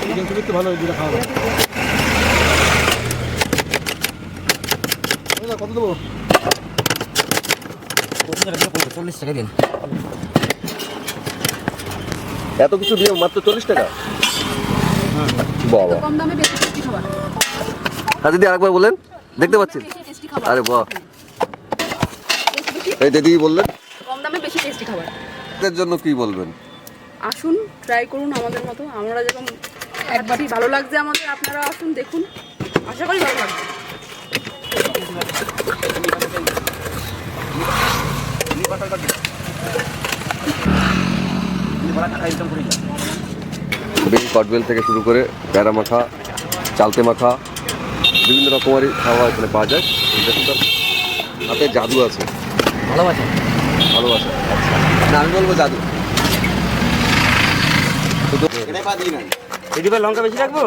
Chicken chilli তো ভালো। যেটা খাওয়া কত দেবো? চল্লিশ টাকা দিন। এত কিছু দিয়ে মাত্র চল্লিশ টাকা? বাবা। কম দামে বেশি টেস্টি খাবার। হ্যাঁ দিদি আরেকবার বলেন। দেখতে পাচ্ছেন? আরে বাহ। এই দিদি বললেন? কম দামে বেশি টেস্টি খাবার। জন্য কি বলবেন? আসুন ট্রাই করুন আমাদের মতো। আমরা যেরকম একবারই ভালো লাগছে আমাদের আপনারা আসুন দেখুন। আশা করি ভালো লাগবে। বেল কটবেল থেকে শুরু করে প্যারা মাখা চালতে মাখা বিভিন্ন রকমেরই খাওয়া এখানে পাওয়া যায়। দেখুন হাতে জাদু আছে। ভালোবাসা? ভালোবাসা। আচ্ছা না আমি বলব জাদু। শুধু দিদি লঙ্কা বেশি রাখব?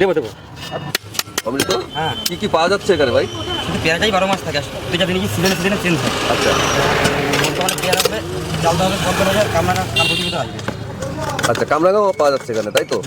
দেবো দেবো। অমৃত? হ্যাঁ। কি কি পাওয়া যাচ্ছে এখানে ভাই? পেঁয়াজাই বারো মাস থাকে। তুই যা দিনই সিজনে সিজনে চেঞ্জ হয়। আচ্ছা। পেঁয়াজ হবে চাল হবে ফল হবে কামড়া কাম প্রতিযোগিতা আসবে। আচ্ছা কামরাঙ্গাও পাওয়া যাচ্ছে এখানে, তাই তো?